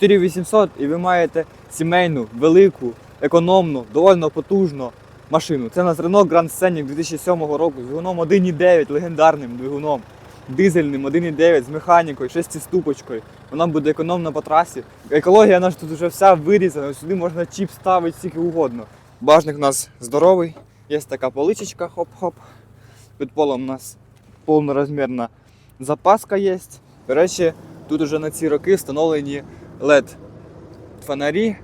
4800 і ви маєте сімейну, велику, економну, довольно потужну машину. Це у нас Renault Grand Scenic 2007 року з двигуном 1.9, легендарним двигуном, дизельним 1.9 з механікою, шестиступочкою. Вона буде економна по трасі. Екологія наша тут вже вся вирізана, сюди можна чіп ставити скільки угодно. Бажник у нас здоровий, є така поличечка, хоп-хоп. Під полом у нас повнорозмірна запаска є. До речі, тут уже на ці роки встановлені LED фонарі,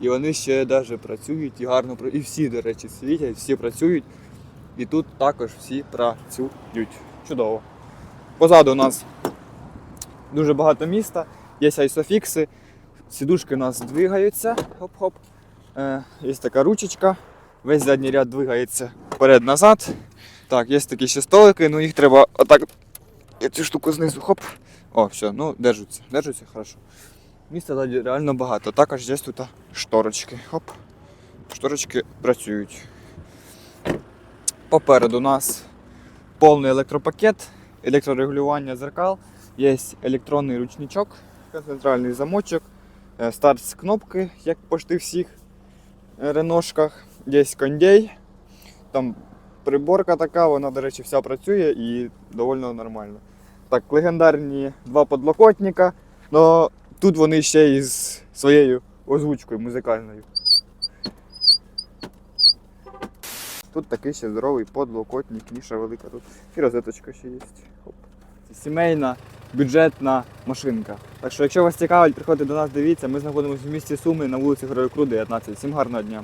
і вони ще навіть працюють і гарно І всі, до речі, світять, всі працюють. І тут також всі працюють. Чудово. Позаду у нас дуже багато міста, є айсофікси, сідушки у нас двигаються. Хоп-хоп. Е, є така ручечка, весь задній ряд двигається вперед-назад. Так, є такі ще столики, ну їх треба отак. Я цю штуку знизу, хоп. О, все, ну держаться, держаться, хорошо. Ззаді реально багато. Також є тут шторочки. Хоп. Шторочки працюють. Попереду нас повний електропакет, електрорегулювання зеркал, є електронний ручничок, центральний замочок, е, старт з кнопки, як почти всіх е, реношках. Є кондей, там приборка така, вона, до речі, вся працює і доволі нормально. Так, легендарні два подлокотника, але тут вони ще із своєю озвучкою музикальною. Тут такий ще здоровий подлокотник, ніша велика тут. І розеточка ще є. Хоп. Сімейна, бюджетна машинка. Так що, якщо вас цікавить, приходьте до нас, дивіться. Ми знаходимося в місті Суми на вулиці Героїв Кру, 19. Всім гарного дня!